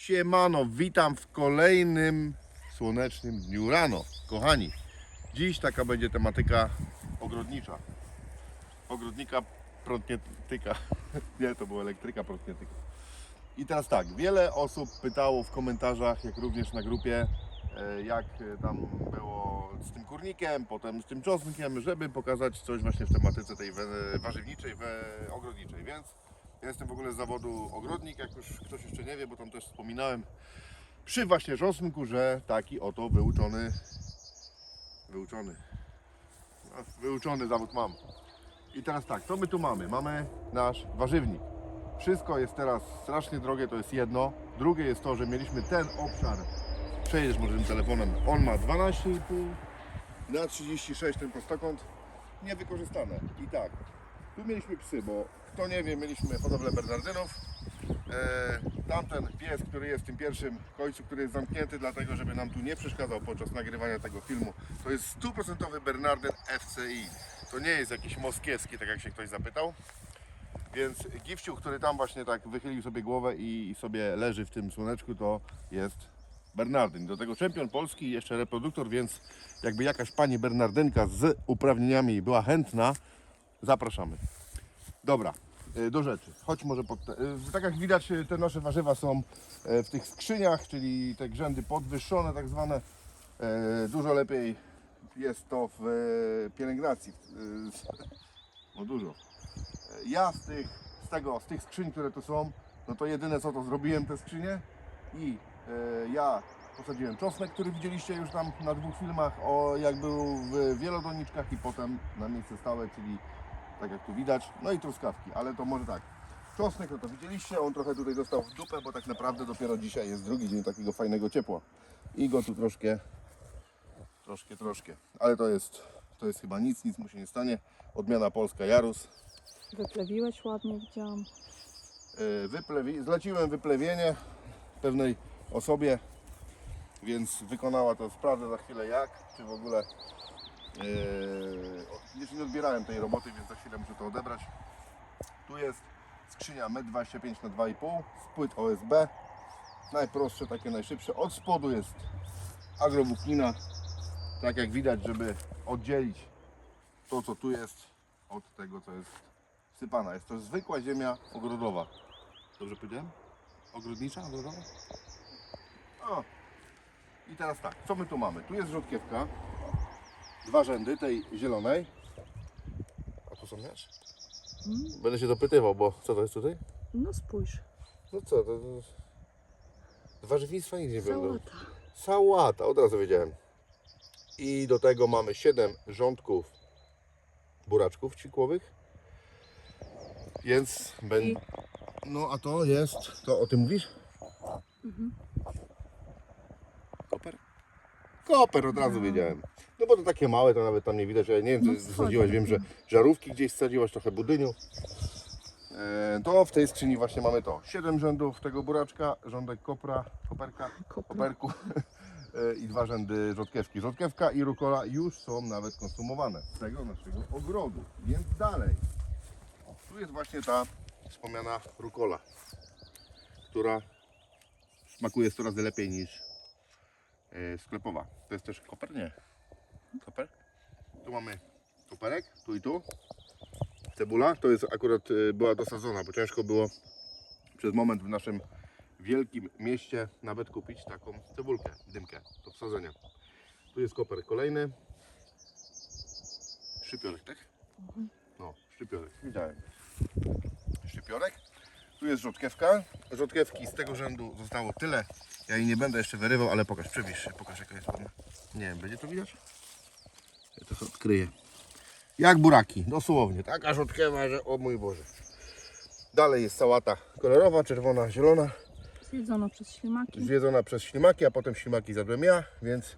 Siemano, witam w kolejnym słonecznym dniu rano. Kochani, dziś taka będzie tematyka ogrodnicza. Ogrodnika prątnietyka. Nie, to była elektryka prątnietyka. I teraz tak, wiele osób pytało w komentarzach, jak również na grupie, e, jak tam było z tym kurnikiem, potem z tym czosnkiem, żeby pokazać coś właśnie w tematyce tej warzywniczej, ogrodniczej. Więc ja jestem w ogóle z zawodu ogrodnik, jak już ktoś jeszcze nie wie, bo tam też wspominałem przy właśnie czosnku, że taki oto wyuczony, wyuczony, no, wyuczony zawód mam. I teraz tak, co my tu mamy? Mamy nasz warzywnik. Wszystko jest teraz strasznie drogie, to jest jedno. Drugie jest to, że mieliśmy ten obszar, przejedziesz może tym telefonem, on ma 12,5 na 36 ten prostokąt, niewykorzystane. I tak, tu mieliśmy psy, bo kto nie wie, mieliśmy hodowlę Bernardynów. E, tamten pies, który jest w tym pierwszym końcu, który jest zamknięty, dlatego żeby nam tu nie przeszkadzał podczas nagrywania tego filmu, to jest stuprocentowy Bernardyn FCI. To nie jest jakiś moskiewski, tak jak się ktoś zapytał. Więc Gifciu, który tam właśnie tak wychylił sobie głowę i, sobie leży w tym słoneczku, to jest Bernardyn. Do tego czempion Polski i jeszcze reproduktor, więc jakby jakaś pani Bernardynka z uprawnieniami była chętna, zapraszamy. Dobra, y, do rzeczy. Chodź może pod te, y, Tak jak widać, y, te nasze warzywa są w tych skrzyniach, czyli te grzędy podwyższone tak zwane. E, Dużo lepiej jest to w e, pielęgnacji. No dużo. Ja z tych, z tego, z tych skrzyń, które tu są, no to jedyne co to zrobiłem te skrzynie i ja posadziłem czosnek, który widzieliście już tam na dwóch filmach, o jak był w wielodoniczkach i potem na miejsce stałe, czyli tak jak tu widać, no i truskawki, ale to może tak. Czosnek, no to widzieliście, on trochę tutaj dostał w dupę, bo tak naprawdę dopiero dzisiaj jest drugi dzień takiego fajnego ciepła i go tu troszkę, troszkę, troszkę, ale to jest, to jest chyba nic, nic mu się nie stanie. Odmiana polska Jarus, Wyplewiłeś ładnie, widziałam. E, wyplewi, zleciłem wyplewienie pewnej osobie, więc wykonała to, sprawdzę za chwilę jak, czy w ogóle jeszcze nie odbierałem tej roboty, więc za chwilę muszę to odebrać. Tu jest skrzynia 1,25 m na 2,5 z płyt OSB, najprostsze, takie najszybsze. Od spodu jest agrowłóknina, tak jak widać, żeby oddzielić to co tu jest od tego co jest sypana. Jest to zwykła ziemia ogrodowa. Dobrze powiedziałem? Ogrodnicza, ogrodowa? O. I teraz tak, co my tu mamy? Tu jest rzodkiewka, dwa rzędy tej zielonej. A tu są miecz? Mm, Będę się dopytywał, bo co to jest tutaj? No spójrz, No co, to, warzywnictwa nic nie będą. sałata. Sałata, od razu wiedziałem. I do tego mamy 7 rządków buraczków cikłowych. Więc będę. No a to jest. To o tym mówisz? Mhm. Koper? Koper od razu wiedziałem. No bo to takie małe, to nawet tam nie widać. Ja nie wiem, No, co zasadziłaś. Wiem, że żarówki gdzieś sadziłaś, trochę budyniu. E, To w tej skrzyni właśnie mamy to. 7 rzędów tego buraczka, rządek kopra, koperka, koperku e, i dwa rzędy rzodkiewki. Rzodkiewka i rukola już są nawet konsumowane z tego naszego ogrodu. Więc dalej. Tu jest właśnie ta wspomniana rukola, która smakuje 100 razy lepiej niż sklepowa. To jest też koper? Nie. Koper? Tu mamy koperek, tu i tu. Cebula, to jest akurat e, była dosadzona, bo ciężko było przez moment w naszym wielkim mieście nawet kupić taką cebulkę, dymkę do wsadzenia. Tu jest koper kolejny. Szczypiorek, tak? No, szczypiorek, widziałem. Szczypiorek. Tu jest rzodkiewka. Rzodkiewki z tego rzędu zostało tyle. Ja jej nie będę jeszcze wyrywał, ale pokaż, przebliż się, pokaż jaka jest ładna. Nie wiem, będzie to widać? Ja to sobie odkryję. Jak buraki, dosłownie. Taka rzodkiewa, że o mój Boże. Dalej jest sałata kolorowa, czerwona, zielona. Zjedzono przez ślimaki. zjedzona przez ślimaki, a potem ślimaki zjadłem ja, więc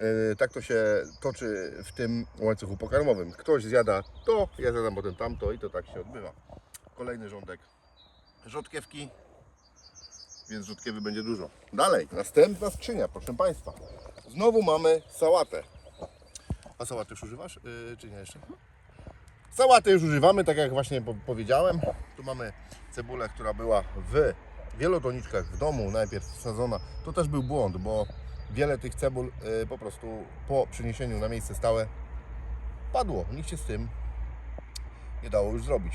e, tak to się toczy w tym łańcuchu pokarmowym. Ktoś zjada to, ja zjadam potem tamto i to tak się odbywa. Kolejny rządek rzodkiewki, więc rzodkiewy będzie dużo. Dalej, następna skrzynia, proszę Państwa. Znowu mamy sałatę. A sałatę już używasz, yy, czy nie jeszcze? Sałatę już używamy, tak jak właśnie po- powiedziałem. Tu mamy cebulę, która była w wielodoniczkach w domu najpierw sadzona, to też był błąd, bo wiele tych cebul y, po prostu po przeniesieniu na miejsce stałe padło. Nikt się z tym nie dało już zrobić.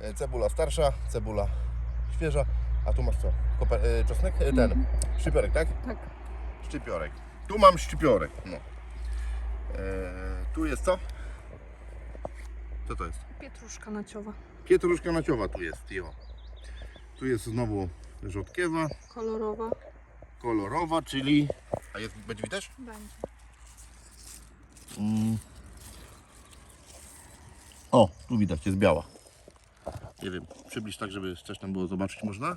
E, Cebula starsza, cebula świeża, a tu masz co? Koper, e, czosnek? E, Ten, Mhm. szczypiorek, tak? Tak. Szczypiorek. Tu mam szczypiorek, no. E, tu jest co? Co to jest? Pietruszka naciowa. Pietruszka naciowa tu jest, jo. Tu jest znowu rzodkiewa, Kolorowa. kolorowa, czyli... A jest, będzie widać? Będzie. Mm. O, tu widać, jest biała. Nie wiem, przybliż tak, żeby coś tam było zobaczyć można.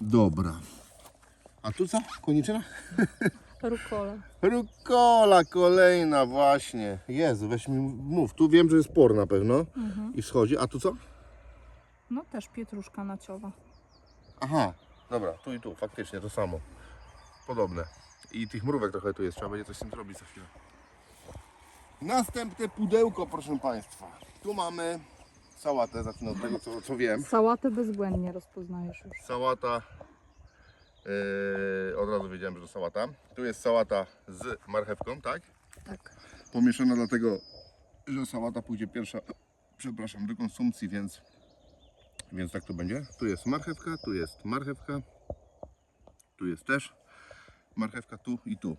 Dobra. A tu co? Koniczyna? Rukola. Rukola kolejna właśnie. Jezu, weź mi mów. Tu wiem, że jest por na pewno Mhm. i wschodzi. A tu co? No też pietruszka naciowa. Aha, dobra, tu i tu, faktycznie to samo. Podobne. I tych mrówek trochę tu jest, trzeba będzie coś z tym zrobić za chwilę. Następne pudełko, proszę Państwa. Tu mamy sałatę, zacznę od tego, co, co wiem. Sałatę bezbłędnie rozpoznajesz już. Sałata, yy, od razu wiedziałem, że to sałata. Tu jest sałata z marchewką, tak? Tak. Pomieszana dlatego, że sałata pójdzie pierwsza, przepraszam, do konsumpcji, więc, więc tak to będzie. Tu jest marchewka, tu jest marchewka, tu jest też marchewka, tu i tu.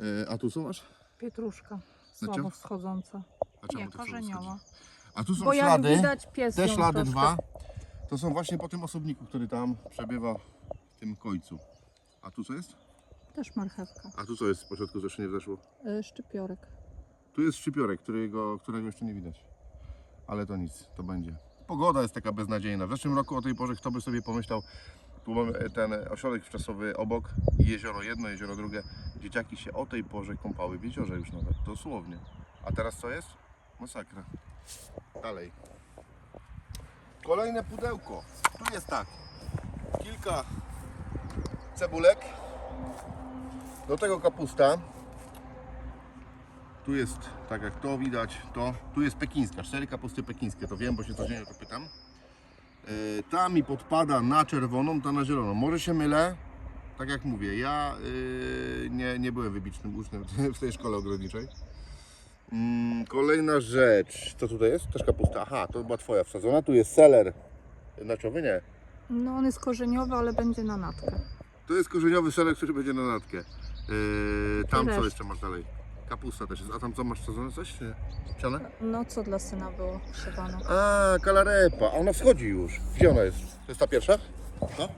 E, a tu co masz? Pietruszka. Znaczy? Słabo wschodząca. A czemu Nie, korzeniowa. A tu są Bo jak ślady, widać pies te ją ślady troszkę- dwa, to są właśnie po tym osobniku, który tam przebywa w tym końcu. A tu co jest? Też marchewka. A tu co jest w pośrodku, co jeszcze nie weszło? Y, Szczypiorek. Tu jest szczypiorek, którego, którego jeszcze nie widać. Ale to nic, to będzie. Pogoda jest taka beznadziejna. W zeszłym roku o tej porze kto by sobie pomyślał, tu mamy ten ośrodek wczasowy obok, jezioro jedno, jezioro drugie. Dzieciaki się o tej porze kąpały w jeziorze już nawet, dosłownie. A teraz co jest? Masakra. Dalej. Kolejne pudełko. Tu jest tak. Kilka cebulek. Do tego kapusta. Tu jest, tak jak to widać, to tu jest pekińska, cztery kapusty pekińskie, to wiem, bo się codziennie to pytam. Yy, ta mi podpada na czerwoną, ta na zieloną. Może się mylę, tak jak mówię, ja yy, nie, nie byłem wybitnym uczniem w tej szkole ogrodniczej. Mm, kolejna rzecz, co tutaj jest? Też kapusta, aha, to była twoja wsadzona, tu jest seler naciowy, nie. No on jest korzeniowy, ale będzie na natkę. To jest korzeniowy seler, który będzie na natkę. Yy, tam co reszta. jeszcze masz dalej? Kapusta też jest, a tam co masz wsadzone coś? Czy Siane? No co dla syna było siewano? A, kalarepa. A ona wschodzi już. Gdzie ona jest? To jest ta pierwsza? No.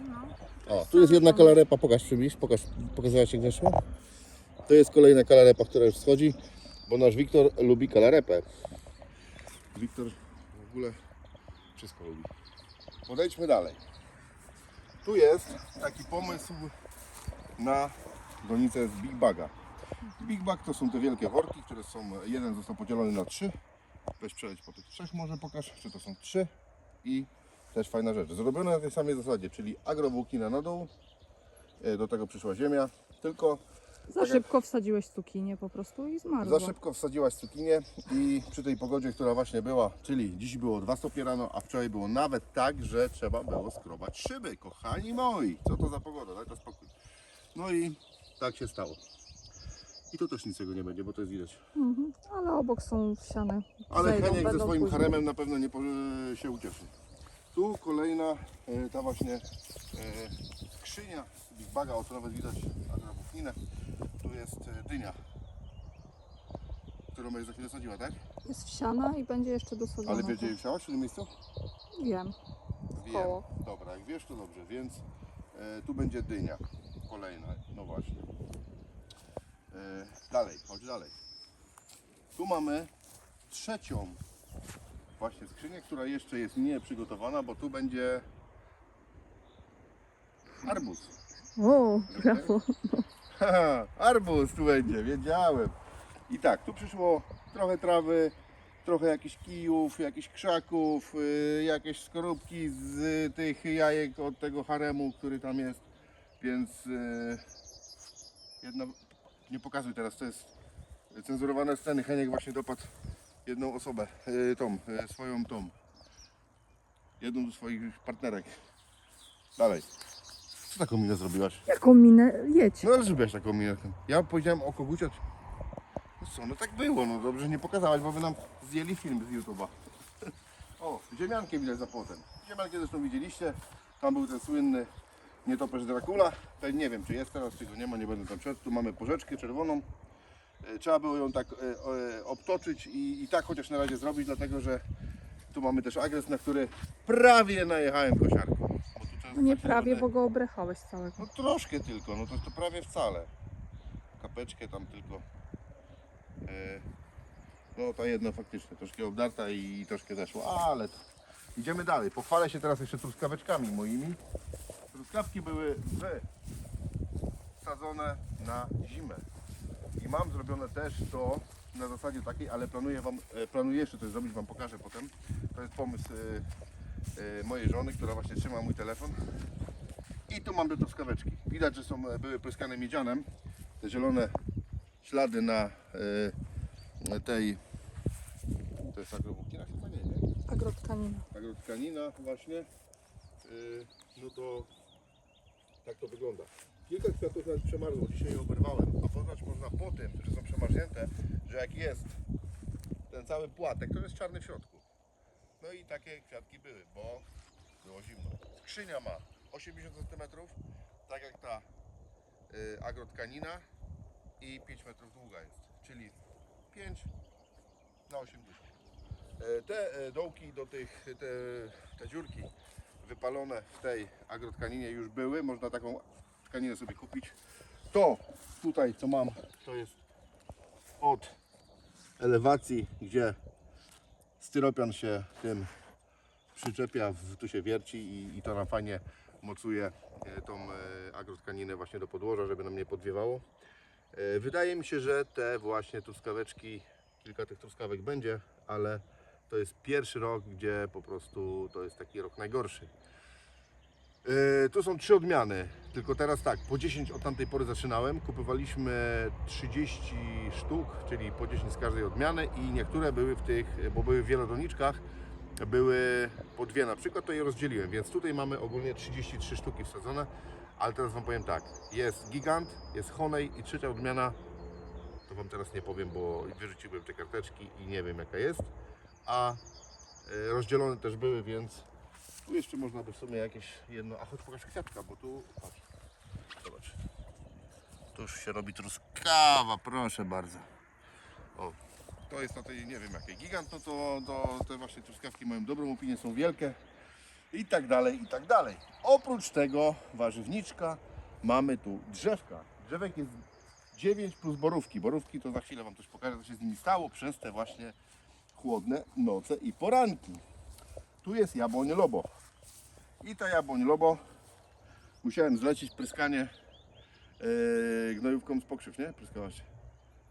No. O, tu jest jedna kalarepa. Pokaż przybliż. Pokaż, pokazywała się Grzesiu? To jest kolejna kalarepa, która już wschodzi, bo nasz Wiktor lubi kalarepę. Wiktor w ogóle wszystko lubi. Podejdźmy dalej. Tu jest taki pomysł na donicę z Big Baga. Big Bag to są te wielkie worki, które są, jeden został podzielony na trzy. Weź przeleć po tych trzech może pokaż, czy to są trzy. I też fajna rzecz. Zrobione na tej samej zasadzie, czyli agrowłóknina na dół, e, do tego przyszła ziemia, tylko Za szybko wsadziłeś cukinię po prostu i zmarła. za szybko wsadziłaś cukinię i przy tej pogodzie, która właśnie była, czyli dziś było 2 stopnie rano, a wczoraj było nawet tak, że trzeba było skrobać szyby. Kochani moi, co to za pogoda, daj to spokój. No i tak się stało. I tu też nic z tego nie będzie, bo to jest widać. Mhm. Ale obok są wsiane. Ale Zejdą, Heniek ze będą swoim później. haremem na pewno nie po, się ucieszy. Tu kolejna, e, ta właśnie e, skrzynia Big Baga, o tu nawet widać agrowłókninę. Tu jest e, dynia, którą będziesz za chwilę sadziła, tak? Jest wsiana i będzie jeszcze dosadzona. Ale gdzie jej wsiałaś, w którym miejscu? Wiem. Wiem. Koło. Dobra, jak wiesz to dobrze, więc e, tu będzie dynia. Kolejna, no właśnie. E, dalej, chodź dalej. Tu mamy trzecią właśnie skrzynię, która jeszcze jest nieprzygotowana, bo tu będzie arbuz. O, brawo. Haha, tu będzie, wiedziałem. I tak, tu przyszło trochę trawy, trochę jakichś kijów, jakichś krzaków, y, jakieś skorupki z tych jajek od tego haremu, który tam jest. Więc y, jedna, nie pokazuj teraz, to jest cenzurowane sceny. Heniek właśnie dopadł jedną osobę, y, tą, y, swoją tą, jedną ze swoich partnerek. Dalej. Co taką minę zrobiłaś? Jaką minę? Jedź. No ale zrobiłaś taką minę. Ja powiedziałem o koguciach. No co, no tak było, no dobrze że nie pokazałaś, bo by nam zdjęli film z YouTube'a. O, ziemiankę widać za płotem. Ziemiankę zresztą widzieliście. Tam był ten słynny nietoperz Dracula. Pewnie nie wiem czy jest teraz, czy go nie ma, nie będę tam szedł. Tu mamy porzeczkę czerwoną. E, Trzeba było ją tak e, e, obtoczyć i, i tak chociaż na razie zrobić, dlatego że tu mamy też agres, na który prawie najechałem kosiarką. No nie prawie, bo go obrechałeś całego. No troszkę tylko, no to, to prawie wcale. Kapeczkę tam tylko. E, no ta jedna faktycznie troszkę obdarta i troszkę zeszła, ale to. Idziemy dalej. Pochwalę się teraz jeszcze truskaweczkami moimi. Truskawki były wsadzone na zimę. I mam zrobione też to na zasadzie takiej, ale planuję wam, e, planuję jeszcze coś zrobić, wam pokażę potem. To jest pomysł e, mojej żony, która właśnie trzyma mój telefon. I tu mam truskaweczki. Widać, że są, e, były pryskane miedzianem. Te zielone ślady na e, tej. To jest agrobukina chyba nie, nie? Agrotkanina. Agrotkanina właśnie. E, no to tak to wygląda. Kilka kwiatów nawet przemarzło, dzisiaj je oberwałem. A poznać można po tym, że są przemarznięte, że jak jest ten cały płatek, to jest czarny w środku. No i takie kwiatki były, bo było zimno. Skrzynia ma 80 cm, tak jak ta y, agrotkanina i 5 metrów długa jest, czyli 5 na 80. E, Te e, dołki do tych, te, te dziurki wypalone w tej agrotkaninie już były, można taką tkaninę sobie kupić. To tutaj co mam, to jest od elewacji, gdzie styropian się tym przyczepia, tu się wierci i, i to nam fajnie mocuje e, tą e, agrotkaninę właśnie do podłoża, żeby nam nie podwiewało. E, Wydaje mi się, że te właśnie truskaweczki, kilka tych truskawek będzie, ale to jest pierwszy rok, gdzie po prostu to jest taki rok najgorszy. E, Tu są trzy odmiany, tylko teraz tak, po 10 od tamtej pory zaczynałem, kupowaliśmy 30 sztuk, czyli po 10 z każdej odmiany i niektóre były w tych, bo były w wielodoniczkach, były po dwie na przykład, to je rozdzieliłem, więc tutaj mamy ogólnie 33 sztuki wsadzone, ale teraz Wam powiem tak, jest Gigant, jest Honej i trzecia odmiana, to Wam teraz nie powiem, bo wyrzuciłem te karteczki i nie wiem jaka jest, a e, rozdzielone też były, więc tu jeszcze można by w sumie jakieś jedno, a choć pokaż kwiatka, bo tu, patrz, zobacz, tu już się robi truskawa, proszę bardzo. O, to jest na tej, nie wiem jakiej gigant, no to, to te właśnie truskawki mają dobrą opinię, są wielkie i tak dalej, i tak dalej. Oprócz tego warzywniczka, mamy tu drzewka. Drzewek jest 9 plus borówki. Borówki to za chwilę Wam coś pokażę, co się z nimi stało przez te właśnie chłodne noce i poranki. Tu jest jabłoń lobo. I ta jabłoń lobo musiałem zlecić pryskanie yy, gnojówką z pokrzyw, nie? Pryskałaś.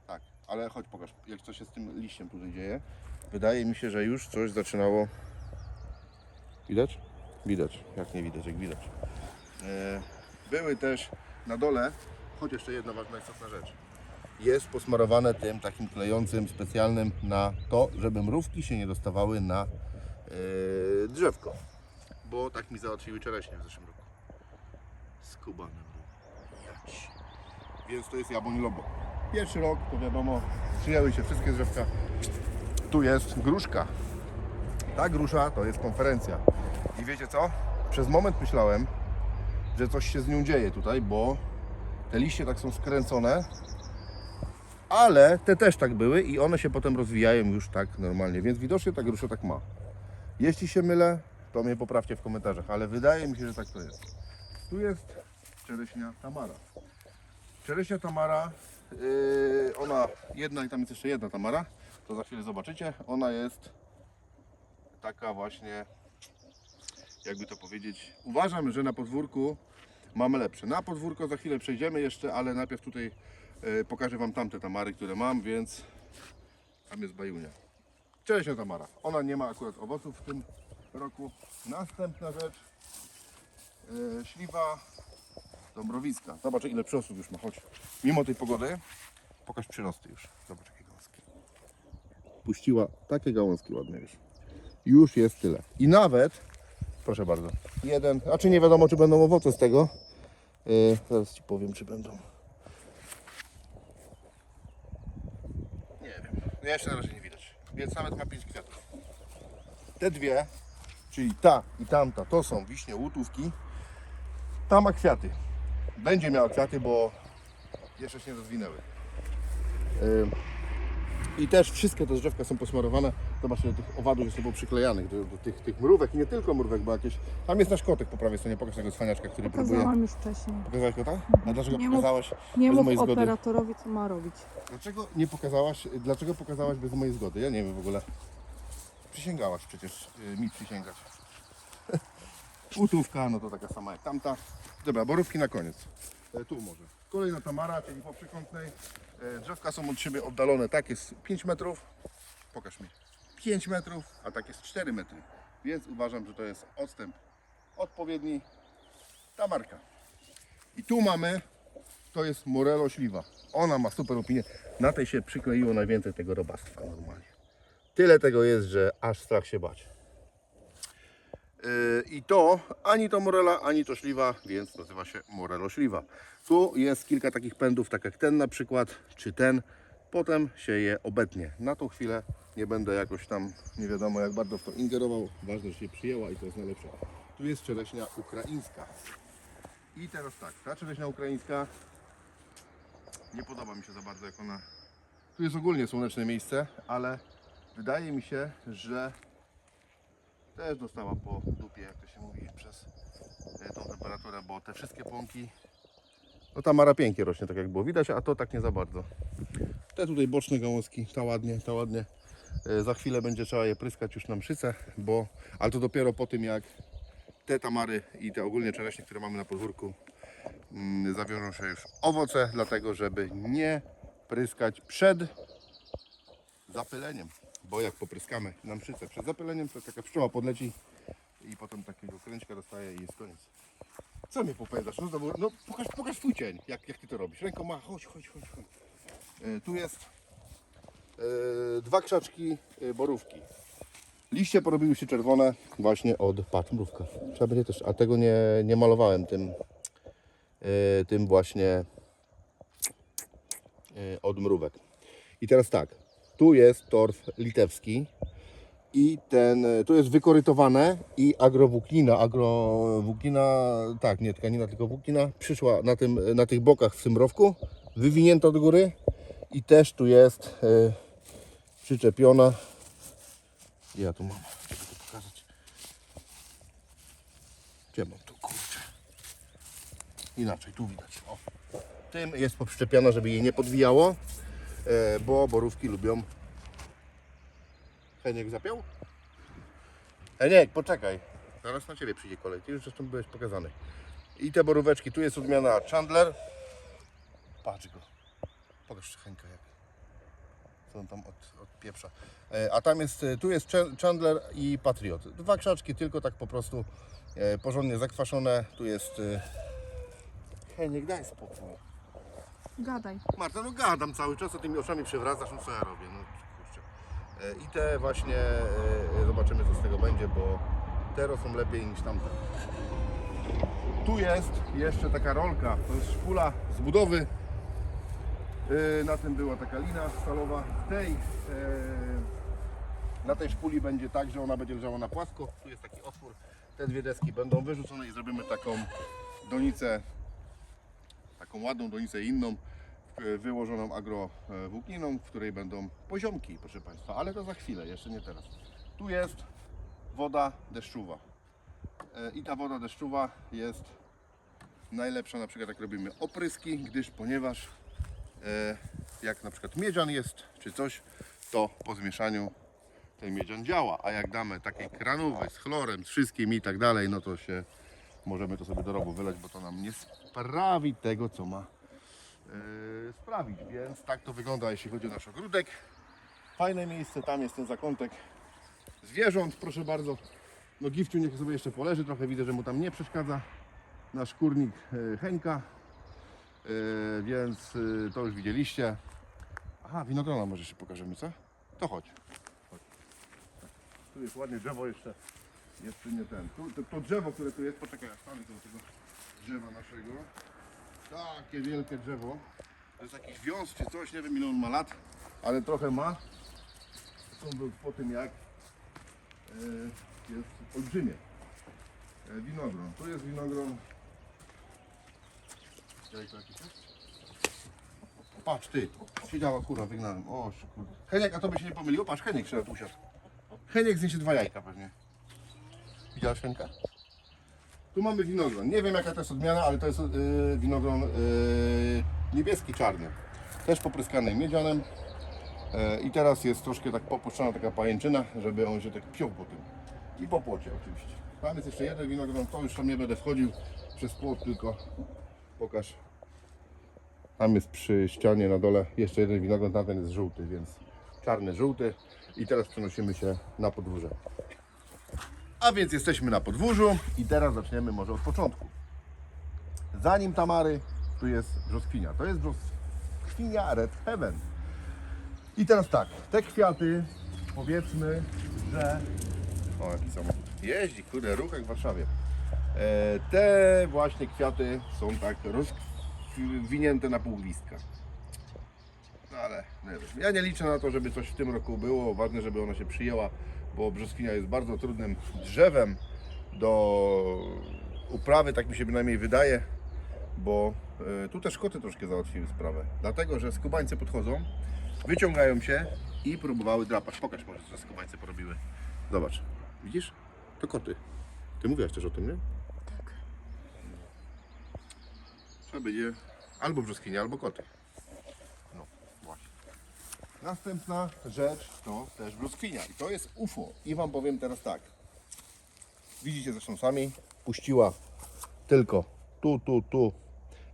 Tak, ale chodź pokaż, jak co się z tym liściem tutaj dzieje. Wydaje mi się, że już coś zaczynało. Widać? Widać, jak nie widać, jak widać. E, Były też na dole, choć jeszcze jedna ważna istotna rzecz. Jest posmarowane tym takim klejącym specjalnym na to, żeby mrówki się nie dostawały na drzewko. Bo tak mi załatwiły czereśnie w zeszłym roku. Mrówki. Jać. Więc to jest jabłoń lobo. Pierwszy rok, to wiadomo, przyjęły się wszystkie drzewka. Tu jest gruszka. Ta grusza to jest konferencja. I wiecie co? Przez moment myślałem, że coś się z nią dzieje tutaj, bo te liście tak są skręcone, ale te też tak były i one się potem rozwijają już tak normalnie, więc widocznie ta grusza tak ma. Jeśli się mylę, to mnie poprawcie w komentarzach, ale wydaje mi się, że tak to jest. Tu jest czereśnia Tamara. Czereśnia Tamara, yy, ona jedna i tam jest jeszcze jedna Tamara, to za chwilę zobaczycie. Ona jest taka właśnie, jakby to powiedzieć, uważam, że na podwórku mamy lepsze. Na podwórko za chwilę przejdziemy jeszcze, ale najpierw tutaj e, pokażę Wam tamte tamary, które mam, więc tam jest bajunia. Cześć Tamara. Ona nie ma akurat owoców w tym roku. Następna rzecz, e, śliwa Dąbrowiska. Zobacz ile przyrostów już ma, chodź. Mimo tej pogody, pokaż przyrosty już. Zobacz jakie gałązki. Puściła takie gałązki ładne już. Już jest tyle. I nawet proszę bardzo. Jeden, a czy nie wiadomo, czy będą owoce z tego. Yy, zaraz Ci powiem, czy będą. Nie wiem. No jeszcze na razie nie widać. Więc nawet ma 5 kwiatów. Te dwie, czyli ta i tamta, to są wiśnie łutówki. Ta ma kwiaty. Będzie miała kwiaty, bo jeszcze się nie rozwinęły. Yy, I też wszystkie te drzewka są posmarowane. Zobaczcie, tych owadów jest było przyklejanych do, do tych, tych mrówek i nie tylko mrówek, bo jakieś... Tam jest nasz kotek po prawej stronie, pokaż tego cwaniaczka, który próbuje... Pokazałam już wcześniej. Pokazałaś kota? A dlaczego Nie mów- pokazałaś Nie bez mów mojej zgody? operatorowi, co ma robić. Dlaczego nie pokazałaś, dlaczego pokazałaś bez mojej zgody? Ja nie wiem w ogóle. Przysięgałaś przecież y, mi przysięgać. Łutówka, no to taka sama jak tamta. Dobra, borówki na koniec. E, tu może. Kolejna Tamara, czyli po przekątnej. E, drzewka są od siebie oddalone. Tak jest 5 metrów. Pokaż mi. 5 metrów, a tak jest 4 metry. Więc uważam, że to jest odstęp odpowiedni. Tamarka. I tu mamy to jest Morello Śliwa. Ona ma super opinię. Na tej się przykleiło najwięcej tego robactwa normalnie. Tyle tego jest, że aż strach się bać. Yy, I to ani to Morela, ani to Śliwa, więc nazywa się Morello Śliwa. Tu jest kilka takich pędów, tak jak ten na przykład, czy ten. Potem się je obetnie. Na tą chwilę nie będę jakoś tam, nie wiadomo jak bardzo w to ingerował. Ważne, że się przyjęła i to jest najlepsze. Tu jest czereśnia ukraińska. I teraz tak, ta czereśnia ukraińska nie podoba mi się za bardzo jak ona. Tu jest ogólnie słoneczne miejsce, ale wydaje mi się, że też dostała po dupie, jak to się mówi, przez e, tą temperaturę, bo te wszystkie pąki. No ta mara pięknie rośnie, tak jak było widać, a to tak nie za bardzo. Te tutaj boczne gałązki, ta ładnie, ta ładnie. E, Za chwilę będzie trzeba je pryskać już na mszycę, bo, ale to dopiero po tym jak te tamary i te ogólnie czereśnie, które mamy na podwórku, mm, zawiążą się już owoce, dlatego żeby nie pryskać przed zapyleniem. Bo jak popryskamy na mszycę przed zapyleniem, to taka pszczoła podleci i potem takiego kręćka dostaje i jest koniec. Co mnie popędzasz? No, znowu, no pokaż, pokaż twój cień, jak, jak ty to robisz. Ręką ma, chodź, chodź, chodź, chodź. E, tu jest e, dwa krzaczki e, borówki. Liście porobiły się czerwone właśnie od patrz mrówka. Trzeba będzie też, a tego nie, nie malowałem tym, e, tym właśnie e, od mrówek. I teraz tak, tu jest torf litewski i ten, tu jest wykorytowane i agrowłóknina, agrowłóknina, tak, nie tkanina, tylko włóknina przyszła na, tym, na tych bokach w tym rowku, wywinięta do góry i też tu jest e, przyczepiona ja tu mam, pokazać. Gdzie mam tu kurczę? Inaczej, tu widać. O. Tym jest poprzczepiona, żeby jej nie podwijało, bo borówki lubią. Heniek zapiął? Heniek, poczekaj. Zaraz na Ciebie przyjdzie kolej. Ty już zresztą byłeś pokazany. I te boróweczki, tu jest odmiana Chandler. Patrz go. Pokaż Henka jak co on tam od, od pieprza. E, A tam jest, e, tu jest Ch- Chandler i Patriot. Dwa krzaczki, tylko tak po prostu e, porządnie zakwaszone. Tu jest... E... Hej, daj spokój. Gadaj. Marta, no gadam cały czas, a tymi oczami przewracasz, no co ja robię, no kurczę. E, I te właśnie, e, zobaczymy co z tego będzie, bo te rosną lepiej niż tamte. Tu jest jeszcze taka rolka, to jest szpula z budowy. E, Na tym była taka lina stalowa. Tej, na tej szpuli będzie tak, że ona będzie leżała na płasko. Tu jest taki otwór. Te dwie deski będą wyrzucone i zrobimy taką donicę taką ładną donicę inną, e, wyłożoną agrowłókniną, w której będą poziomki, proszę Państwa, ale to za chwilę, jeszcze nie teraz. Tu jest woda deszczowa. E, i ta woda deszczowa jest najlepsza na przykład jak robimy opryski, gdyż ponieważ e, jak na przykład miedzian jest czy coś, to po zmieszaniu ten miedzian działa, a jak damy takiej kranówy z chlorem, z wszystkim i tak dalej, no to się możemy to sobie do rogu wylać, bo to nam nie sprawi tego, co ma yy, sprawić. Więc tak to wygląda, jeśli chodzi o nasz ogródek. Fajne miejsce, tam jest ten zakątek zwierząt, proszę bardzo. No Gifciu niech sobie jeszcze poleży, trochę widzę, że mu tam nie przeszkadza nasz kurnik yy, Henka. Yy, więc yy, to już widzieliście. Aha, winogrona może jeszcze pokażemy, co? To chodź. chodź. Tu jest ładnie drzewo jeszcze Jeszcze nie ten. Tu, to, to drzewo, które tu jest, poczekaj, stanę do tego drzewa naszego. Takie wielkie drzewo. To jest jakiś wiąz czy coś, nie wiem ile on ma lat, ale trochę ma. Są był po tym jak e, jest olbrzymie. E, winogron. Tu jest winogron. Jest? Patrz ty, siedziała kura, wygnałem. O, kurde. Heniek, a to by się nie pomyliło? Patrz, Heniek szedł usiadł. Heniek zniesie dwa jajka pewnie. Widziałeś Henka? Tu mamy winogron. Nie wiem jaka to jest odmiana, ale to jest yy, winogron yy, niebieski, czarny. Też popryskany miedzianem. Yy, I teraz jest troszkę tak popuszczona taka pajęczyna, żeby on się tak piął po tym. I po płocie oczywiście. Tam jest jeszcze jeden winogron, to już tam nie będę wchodził przez płot, tylko pokaż. Tam jest przy ścianie na dole jeszcze jeden winogron, tamten jest żółty, więc czarny, żółty. I teraz przenosimy się na podwórze. A więc jesteśmy na podwórzu i teraz zaczniemy może od początku. Zanim Tamary, tu jest brzoskwinia. To jest brzoskwinia Red Heaven. I teraz tak, te kwiaty powiedzmy, że... O, jaki samochód. Jeździ, kurde, ruch jak w Warszawie. E, te właśnie kwiaty są tak rozwinięte na pół gwizdka. No ale nie wiem. Ja nie liczę na to, żeby coś w tym roku było. Ważne, żeby ona się przyjęła, bo brzoskwinia jest bardzo trudnym drzewem do uprawy, tak mi się bynajmniej wydaje, bo e, tu też koty troszkę załatwiły sprawę. Dlatego, że skubańce podchodzą, wyciągają się i próbowały drapać. Pokaż może, co skubańce porobiły. Zobacz, widzisz? To koty. Ty mówiłaś też o tym, nie? Tak. Trzeba będzie albo brzoskwinia, albo koty. Następna rzecz to też brzoskwinia i to jest UFO. I Wam powiem teraz tak. Widzicie zresztą sami, puściła tylko tu, tu, tu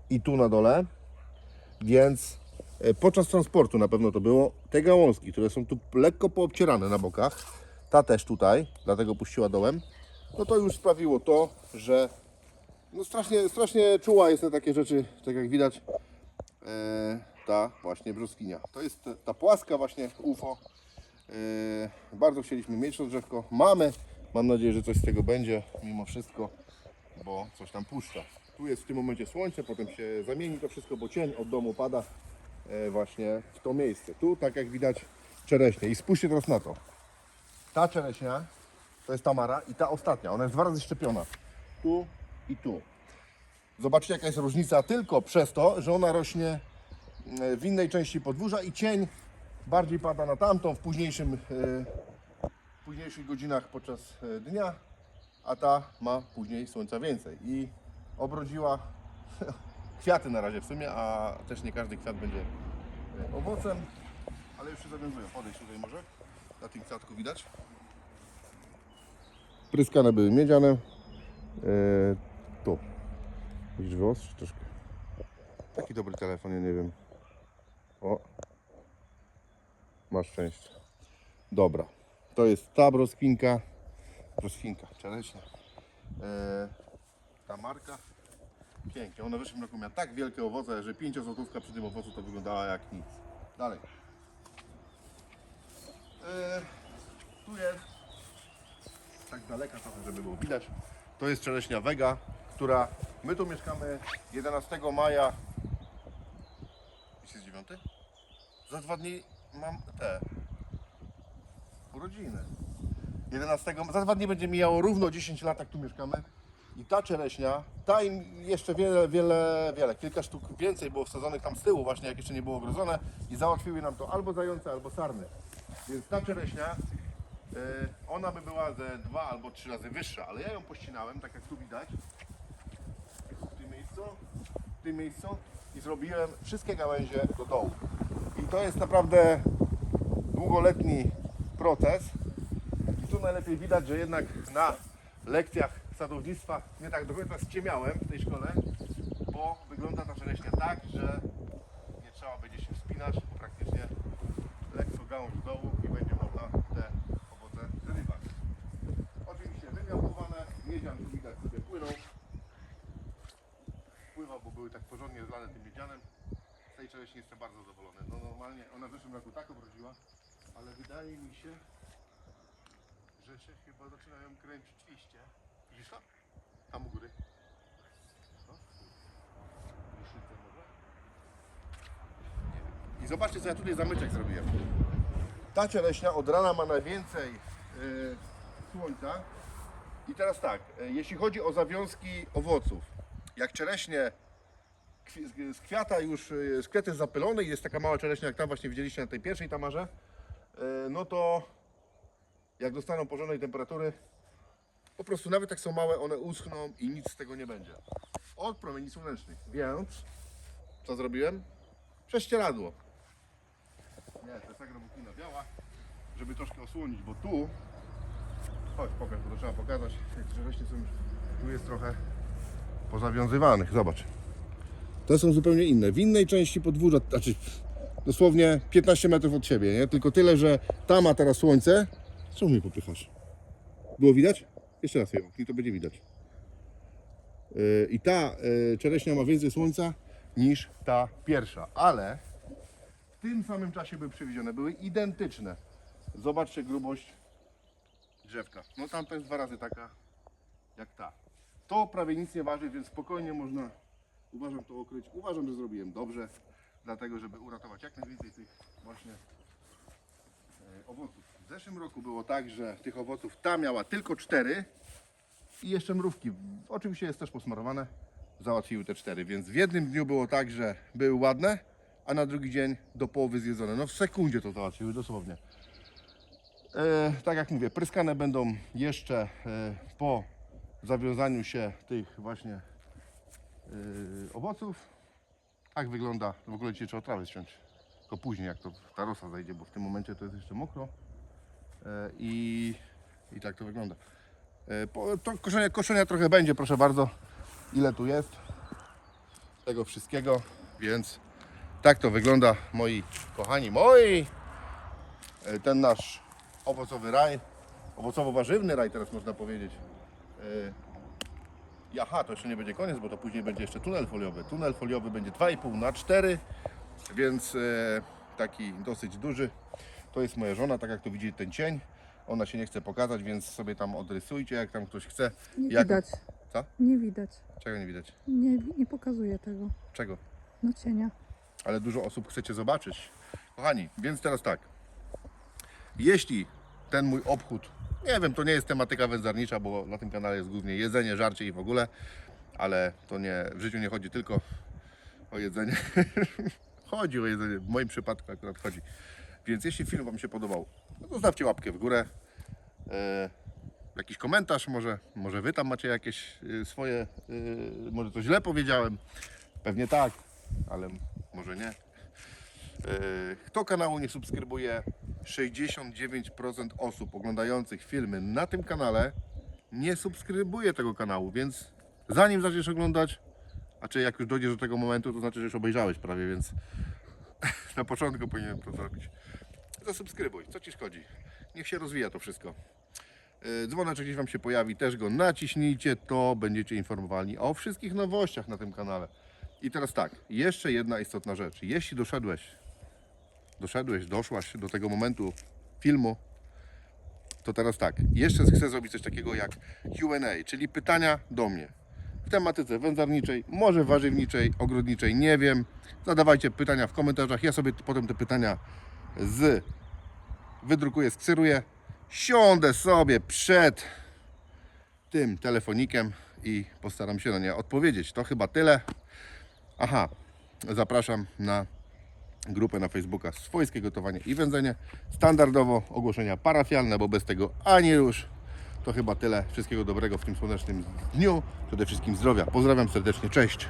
i tu na dole, więc e, podczas transportu na pewno to było, te gałązki, które są tu lekko poobcierane na bokach, ta też tutaj, dlatego puściła dołem, no to już sprawiło to, że no strasznie, strasznie czuła jest na takie rzeczy, tak jak widać, e, ta właśnie brzoskwinia. To jest ta, płaska właśnie UFO. E, bardzo chcieliśmy mieć to drzewko. Mamy. Mam nadzieję, że coś z tego będzie mimo wszystko, bo coś tam puszcza. Tu jest w tym momencie słońce, potem się zamieni to wszystko, bo cień od domu pada e, właśnie w to miejsce. Tu, tak jak widać, czereśnie. I spójrzcie teraz na to. Ta czereśnia to jest Tamara i ta ostatnia. Ona jest dwa razy szczepiona. Tu i tu. Zobaczcie jaka jest różnica tylko przez to, że ona rośnie w innej części podwórza i cień bardziej pada na tamtą w późniejszym, e, w późniejszych godzinach podczas e, dnia, a ta ma później słońca więcej i obrodziła kwiaty na razie w sumie, a też nie każdy kwiat będzie e, owocem, ale już się zawiązują. Podejdź tutaj może, na tym kwiatku widać. Pryskane były miedziane. E, tu. Widzisz? Czy troszkę? Taki dobry telefon, ja nie wiem. O. Masz szczęście. Dobra. To jest ta broskwinka. Broskwinka, czereśnia. E, ta marka. Pięknie. Ona w zeszłym roku miała tak wielkie owoce, że 5 złotówka przy tym owocu to wyglądała jak nic. Dalej. E, tu jest tak daleka trochę, żeby było widać. To jest czereśnia Vega, która my tu mieszkamy 11 maja. Jest 9? Za dwa dni mam te urodziny. 11, za dwa dni będzie mijało równo 10 lat, jak tu mieszkamy. I ta czereśnia, ta im jeszcze wiele, wiele, wiele, kilka sztuk więcej było wsadzonych tam z tyłu właśnie, jak jeszcze nie było ogrodzone i załatwiły nam to albo zające, albo sarny. Więc ta czereśnia E, Ona by była ze dwa albo trzy razy wyższa, ale ja ją pościnałem, tak jak tu widać. W tym miejscu, w tym miejscu i zrobiłem wszystkie gałęzie do dołu. To jest naprawdę długoletni proces. I tu najlepiej widać, że jednak na lekcjach sadownictwa nie tak do końca ściemiałem w tej szkole, bo wygląda ta czereśnia tak, że nie trzeba będzie się wspinać, praktycznie lekko gałąź w dołu i będzie można te owoce zrywać. Oczywiście wymiałkowane, miedzian tu widać sobie płynął. Pływał, bo były tak porządnie zlane tym miedzianem. Tej czereśni jestem bardzo zadowolony. No normalnie, ona w zeszłym roku tak obrodziła, ale wydaje mi się, że się chyba zaczynają kręcić liście. Widzisz to? Tam u góry. No. I zobaczcie co ja tutaj zamyczek zrobiłem. Ta cieleśnia od rana ma najwięcej yy, słońca. I teraz tak, e, jeśli chodzi o zawiązki owoców, jak czereśnie z- kwiata już, e, z kwiat jest zapylony i jest taka mała czereśnia, jak tam właśnie widzieliście na tej pierwszej tamarze, e, no to jak dostaną porządnej temperatury, po prostu nawet jak są małe, one uschną i nic z tego nie będzie. Od promieni słonecznych. Więc co zrobiłem? Prześcieradło. Nie, to jest agrobukina biała, żeby troszkę osłonić, bo tu Chodź, pokaż, bo to trzeba pokazać. Jak są już, tu jest trochę pozawiązywanych. Zobacz. Te są zupełnie inne. W innej części podwórza, znaczy dosłownie 15 metrów od siebie, nie? Tylko tyle, że ta ma teraz słońce. Czemu mnie popychasz? Było widać? Jeszcze raz ją, i to będzie widać. Yy, I ta yy, czereśnia ma więcej słońca niż ta pierwsza, ale w tym samym czasie były przywiezione, były identyczne. Zobaczcie grubość drzewka. No tamta jest dwa razy taka jak ta. To prawie nic nie waży, więc spokojnie można, uważam to okryć. Uważam, że zrobiłem dobrze, dlatego żeby uratować jak najwięcej tych właśnie e, owoców. W zeszłym roku było tak, że tych owoców ta miała tylko cztery i jeszcze mrówki. Oczywiście jest też posmarowane. Załatwiły te cztery, więc w jednym dniu było tak, że były ładne, a na drugi dzień do połowy zjedzone. No w sekundzie to załatwiły, dosłownie. E, tak jak mówię, pryskane będą jeszcze e, po zawiązaniu się tych właśnie owoców. Tak wygląda, w ogóle dzisiaj trzeba trawę ściąć, tylko później jak to ta rosa zajdzie, bo w tym momencie to jest jeszcze mokro e, i, i tak to wygląda. Po, to koszenia, koszenia trochę będzie, proszę bardzo, ile tu jest tego wszystkiego, więc tak to wygląda, moi kochani, moi ten nasz owocowy raj, owocowo-warzywny raj teraz można powiedzieć. I Aha, to jeszcze nie będzie koniec, bo to później będzie jeszcze tunel foliowy. Tunel foliowy będzie 2,5 na 4, więc e, taki dosyć duży. To jest moja żona, tak jak tu widzicie ten cień. Ona się nie chce pokazać, więc sobie tam odrysujcie, jak tam ktoś chce. Nie Jak- widać. Co? Nie widać. Czego nie widać? Nie, nie pokazuje tego. Czego? No cienia. ale dużo osób chcecie zobaczyć. Kochani, więc teraz tak. Jeśli ten mój obchód, nie wiem, to nie jest tematyka wędzarnicza, bo na tym kanale jest głównie jedzenie, żarcie i w ogóle, ale to nie, w życiu nie chodzi tylko o jedzenie. chodzi o jedzenie, w moim przypadku akurat chodzi. Więc jeśli film Wam się podobał, no to zostawcie łapkę w górę. E, jakiś komentarz, może, może Wy tam macie jakieś y, swoje, y, może to źle powiedziałem. Pewnie tak, ale może nie. E, Kto kanału nie subskrybuje, 69% osób oglądających filmy na tym kanale nie subskrybuje tego kanału, więc zanim zaczniesz oglądać, a czy jak już dojdziesz do tego momentu, to znaczy, że już obejrzałeś prawie, więc na początku powinienem to zrobić. Zasubskrybuj, co Ci szkodzi? Niech się rozwija to wszystko. E, Dzwoneczek gdzieś Wam się pojawi, też go naciśnijcie, to będziecie informowani o wszystkich nowościach na tym kanale. I teraz tak, jeszcze jedna istotna rzecz. Jeśli doszedłeś, doszedłeś, doszłaś do tego momentu filmu, to teraz tak, jeszcze chcę zrobić coś takiego jak Q&A, czyli pytania do mnie. W tematyce wędzarniczej, może warzywniczej, ogrodniczej, nie wiem. Zadawajcie pytania w komentarzach, ja sobie potem te pytania z wydrukuję, skseruję, siądę sobie przed tym telefonikiem i postaram się na nie odpowiedzieć. To chyba tyle. Aha, zapraszam na grupę na Facebooka Swojskie Gotowanie i Wędzenie. Standardowo ogłoszenia parafialne, bo bez tego ani rusz. To chyba tyle. Wszystkiego dobrego w tym słonecznym dniu. Przede wszystkim zdrowia. Pozdrawiam serdecznie. Cześć.